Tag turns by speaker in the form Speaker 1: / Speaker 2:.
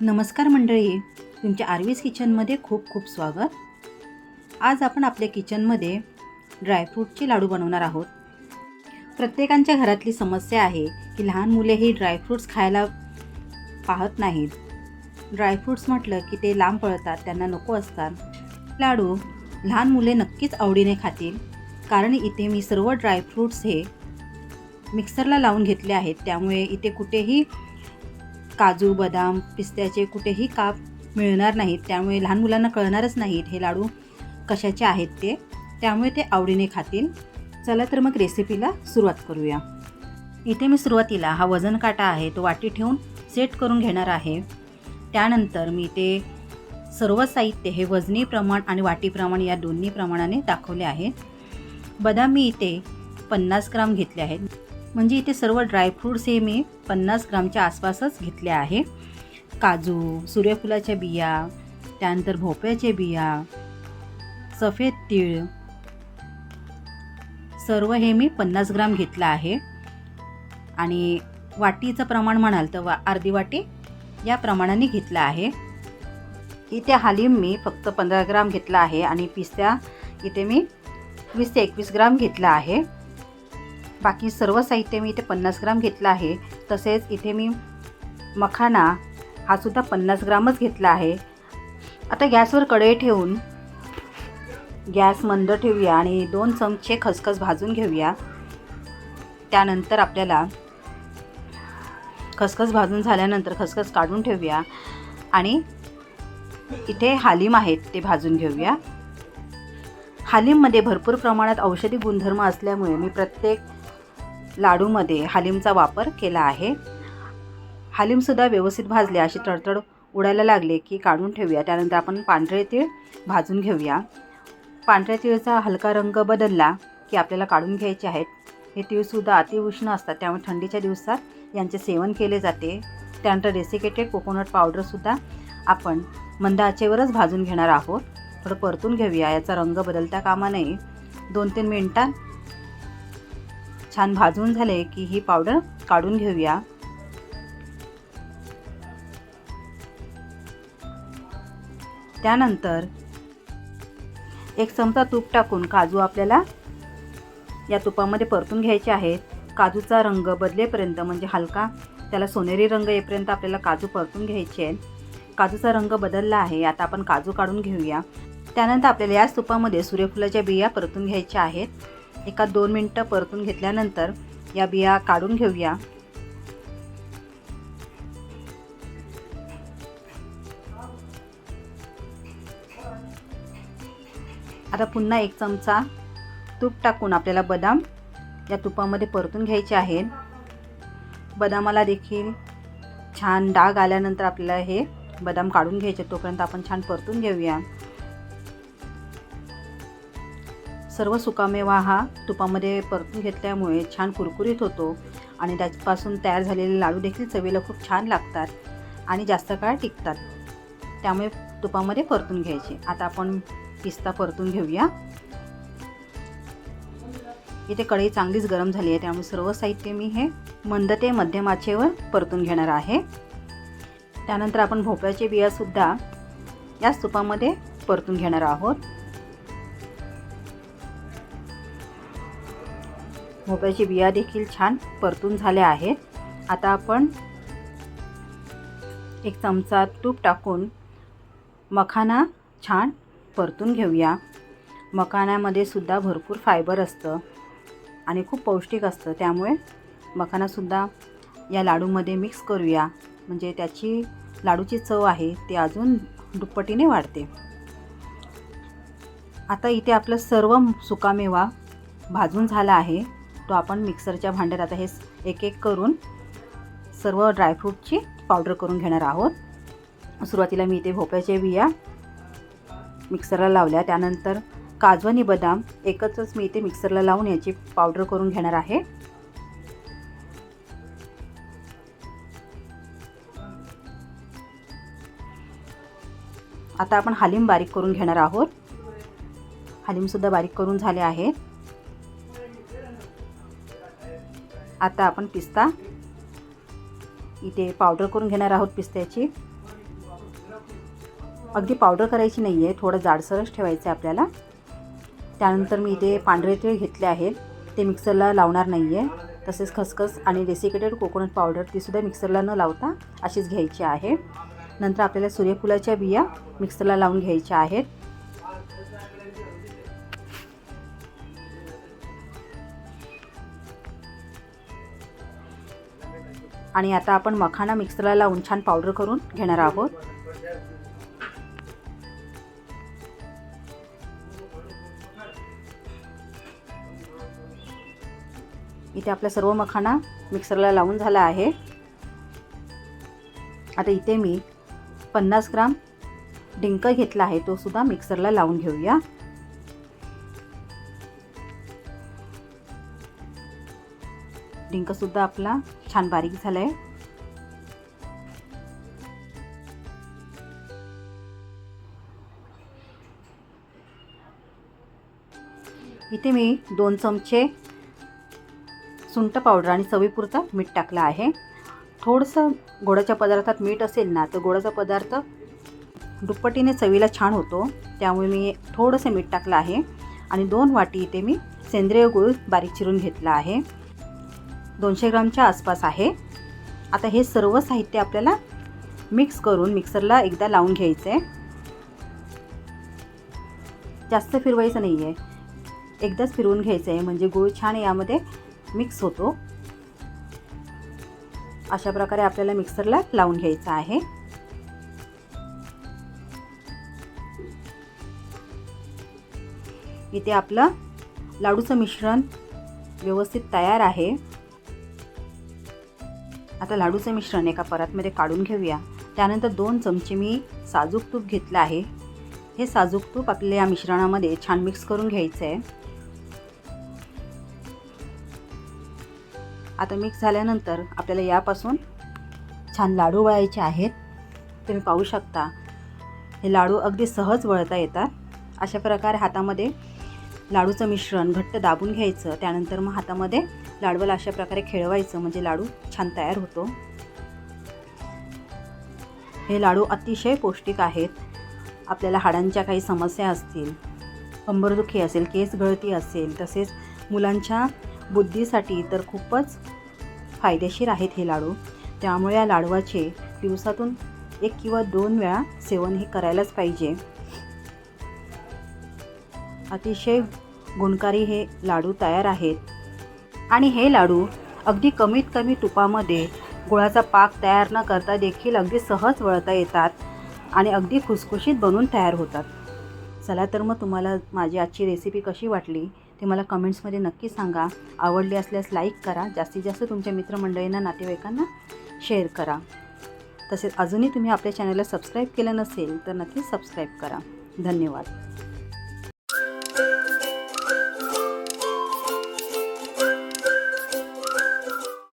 Speaker 1: नमस्कार मंडळी. तुमच्या आर्वीस किचनमध्ये खूप खूप स्वागत. आज आपण आपल्या किचनमध्ये ड्रायफ्रूटचे लाडू बनवणार आहोत. प्रत्येकांच्या घरातली समस्या आहे की लहान मुले ही ड्रायफ्रूट्स खायला पाहत नाहीत. ड्रायफ्रूट्स म्हटलं की ते लांब पळतात त्यांना नको असतात. लाडू लहान मुले नक्कीच आवडीने खातील कारण इथे मी सर्व ड्रायफ्रूट्स हे मिक्सरला लावून घेतले आहेत. त्यामुळे इथे कुठेही काजू बदाम पिस्त्याचे कुठेही काप मिळणार नाहीत. त्यामुळे लहान मुलांना कळणारच नाहीत हे लाडू कशाचे आहेत ते. त्यामुळे ते आवडीने खातील. चला तर मग रेसिपीला सुरुवात करूया. इथे मी सुरुवातीला हा वजन काटा आहे तो वाटी ठेवून सेट करून घेणार आहे. त्यानंतर मी ते सर्व साहित्य हे वजनी प्रमाण आणि वाटी प्रमाण या दोन्ही प्रमाणाने दाखवले आहे. बदाम मी इथे पन्नास ग्राम घेतले आहेत. म्हणजे इथे सर्व ड्रायफ्रूट्स हे मी पन्नास ग्रामच्या आसपासच घेतले आहे. काजू सूर्यफुलाच्या बिया त्यानंतर भोपळ्याच्या बिया सफेद तीळ सर्व हे मी पन्नास ग्राम घेतलं आहे. आणि वाटीचं प्रमाण म्हणाल तर वा अर्धी वाटी या प्रमाणाने घेतलं आहे. इथे हालीम मी फक्त पंधरा ग्राम घेतला आहे आणि पिस्त्या इथे मी वीस ते एकवीस ग्राम घेतला आहे. बाकी सर्व साहित्य मी इथे पन्नास ग्राम घेतलं आहे. तसेच इथे मी मखाना हा सुद्धा पन्नास ग्रामच घेतला आहे. आता गॅसवर कढई ठेवून गॅस मंद ठेवूया आणि दोन चमचे खसखस भाजून घेऊया. त्यानंतर आपल्याला खसखस भाजून झाल्यानंतर खसखस काढून ठेवूया आणि इथे हालीम आहेत ते भाजून घेऊया. हालीममध्ये भरपूर प्रमाणात औषधी गुणधर्म असल्यामुळे मी प्रत्येक लाडूमध्ये हालीमचा वापर केला आहे. हालीमसुद्धा व्यवस्थित भाजले अशी तडतड उडायला लागले की काढून ठेवूया. त्यानंतर आपण पांढरे तीळ भाजून घेऊया. पांढऱ्या तिळचा हलका रंग बदलला की आपल्याला काढून घ्यायचे आहेत. हे तीळसुद्धा अतिउष्ण असतात त्यामुळे थंडीच्या दिवसात यांचे सेवन केले जाते. त्यानंतर डेसिकेटेड कोकोनट पावडरसुद्धा आपण मंद आचेवरच भाजून घेणार आहोत. थोडं परतून घेऊया याचा रंग बदलता कामा नये. दोन तीन मिनटात छान भाजून झाले की ही पावडर काढून घेऊया. त्यानंतर एक चमचा तूप टाकून काजू आपल्याला या तुपामध्ये परतून घ्यायचे आहेत. काजूचा रंग बदलेपर्यंत म्हणजे हलका त्याला सोनेरी रंग येईपर्यंत आपल्याला काजू परतून घ्यायचे आहेत. काजूचा रंग बदलला आहे आता आपण काजू काढून घेऊया. त्यानंतर आपल्याला याच तुपामध्ये सूर्यफुलाच्या बिया परतून घ्यायच्या आहेत. एका दोन मिनटं परतून घेतल्यानंतर या बिया काढून घेऊया. आता पुन्हा एक चमचा तूप टाकून आपल्याला बदाम या तुपामध्ये परतून घ्यायचे आहेत. बदामाला देखील छान डाग आल्यानंतर आपल्याला हे बदाम काढून घ्यायचे तोपर्यंत आपण छान परतून घेऊया. सर्व सुकामेवा हा तुपामध्ये परतून घेतल्यामुळे छान कुरकुरीत होतो आणि त्यापासून तयार झालेले लाडू देखील चवीला खूप छान लागतात आणि जास्त काळ टिकतात. त्यामुळे तुपामध्ये परतून घ्यायचे. आता आपण पिस्ता परतून घेऊया. इथे कढई चांगलीच गरम झाली आहे त्यामुळे सर्व साहित्य मी हे मंद ते मध्यम आचेवर परतून घेणार आहे. त्यानंतर आपण भोपळ्याचे बियासुद्धा याच तुपामध्ये परतून घेणार आहोत. भोपळ्याची बिया देखील छान परतून झाल्या आहेत. आता आपण एक चमचा तूप टाकून मखाना छान परतून घेऊया. मखाण्यामध्ये सुद्धा भरपूर फायबर असतं आणि खूप पौष्टिक असतं. त्यामुळे मखानासुद्धा या लाडूमध्ये मिक्स करूया. म्हणजे त्याची लाडूची चव आहे ती अजून दुप्पटीने वाढते. आता इथे आपलं सर्व सुकामेवा भाजून झाला आहे. तो आपण मिक्सरच्या भांड्यात आता हे एक एक करून सर्व ड्रायफ्रूटची पावडर करून घेणार आहोत. सुरुवातीला मी इथे भोपळ्याच्या बिया मिक्सरला लावल्या. त्यानंतर काजू आणि बदाम एकत्रच मी इथे मिक्सरला लावून याची पावडर करून घेणार आहे. आता आपण हालीम बारीक करून घेणार आहोत. हालीमसुद्धा बारीक करून झाले आहेत. आता आपण पिस्ता इथे पावडर करून घेणार आहोत पिस्त्याची. अगदी पावडर करायची नाही आहे थोडं जाडसरच ठेवायचं आहे आपल्याला. त्यानंतर मी इथे पांढरे तीळ घेतले आहेत ते मिक्सरला लावणार नाही आहे तसेच खसखस आणि डेसिकेटेड कोकोनट पावडर तीसुद्धा मिक्सरला न लावता अशीच घ्यायची आहे. नंतर आपल्याला सूर्यफुलाच्या बिया मिक्सरला लावून घ्यायच्या आहेत. आणि आता आपण मखाना मिक्सरला लावून छान पावडर करून घेणार आहोत. इथे आपला सर्व मखाना मिक्सरला लावून झाला आहे. आता इथे मी पन्नास ग्राम डिंक घेतला आहे तो सुद्धा मिक्सरला लावून घेऊया. डिंकसुद्धा आपला छान बारीक झाला आहे इथे मी दोन चमचे सुंट पावडर आणि चवीपुरता मीठ टाकलं आहे. थोडंसं गोडाच्या पदार्थात मीठ असेल ना तर गोडाचा पदार्थ दुप्पटीने चवीला छान होतो. त्यामुळे मी थोडंसं मीठ टाकलं आहे. आणि दोन वाटी इथे मी सेंद्रिय गुळ बारीक चिरून घेतला आहे. दोनशे ग्रामच्या आसपास आहे. आता हे सर्व साहित्य आपल्याला मिक्स करून मिक्सरला एकदा लावून घ्यायचं आहे जास्त फिरवायचं नाही आहे एकदाच फिरवून घ्यायचं आहे म्हणजे गूळ छान यामध्ये मिक्स होतो. अशा प्रकारे आपल्याला मिक्सरला लावून घ्यायचं आहे. इथे आपलं लाडूचं मिश्रण व्यवस्थित तयार आहे. आता लाडूचं मिश्रण एका परातमध्ये काढून घेऊया. त्यानंतर दोन चमचे मी साजूक तूप घेतलं आहे. हे साजूक तूप आपल्याला या मिश्रणामध्ये छान मिक्स करून घ्यायचं आहे आता मिक्स झाल्यानंतर आपल्याला यापासून छान लाडू वळायचे आहेत. तुम्ही पाहू शकता. हे लाडू अगदी सहज वळता येतात. अशा प्रकारे हातामध्ये लाडूचं मिश्रण घट्ट दाबून घ्यायचं त्यानंतर मग हातामध्ये लाडवाला अशा प्रकारे खेळवायचं म्हणजे लाडू छान तयार होतो. हे लाडू अतिशय पौष्टिक आहेत. आपल्याला हाडांच्या काही समस्या असतील कंबरदुखी असेल केस गळती असेल तसेच मुलांच्या बुद्धीसाठी तर खूपच फायदेशीर आहेत हे लाडू. त्यामुळे या लाडवाचे दिवसातून एक किंवा दोन वेळा सेवन हे करायलाच पाहिजे. अतिशय गुणकारी हे लाडू तयार आहेत. आणि हे लाडू अगदी कमीत कमी तुपामध्ये गुळाचा पाक तयार न करता देखील अगदी सहज वळता येतात आणि अगदी खुसखुशीत बनून तयार होतात. चला तर मग तुम्हाला माझी आजची रेसिपी कशी वाटली ते मला कमेंट्समध्ये नक्की सांगा. आवडली असल्यास लाईक करा. जास्तीत जास्त तुमच्या मित्रमंडळींना नातेवाईकांना शेअर करा. तसेच अजूनही तुम्ही आपल्या चॅनलला सबस्क्राईब केलं नसेल तर नक्की सबस्क्राईब करा. धन्यवाद.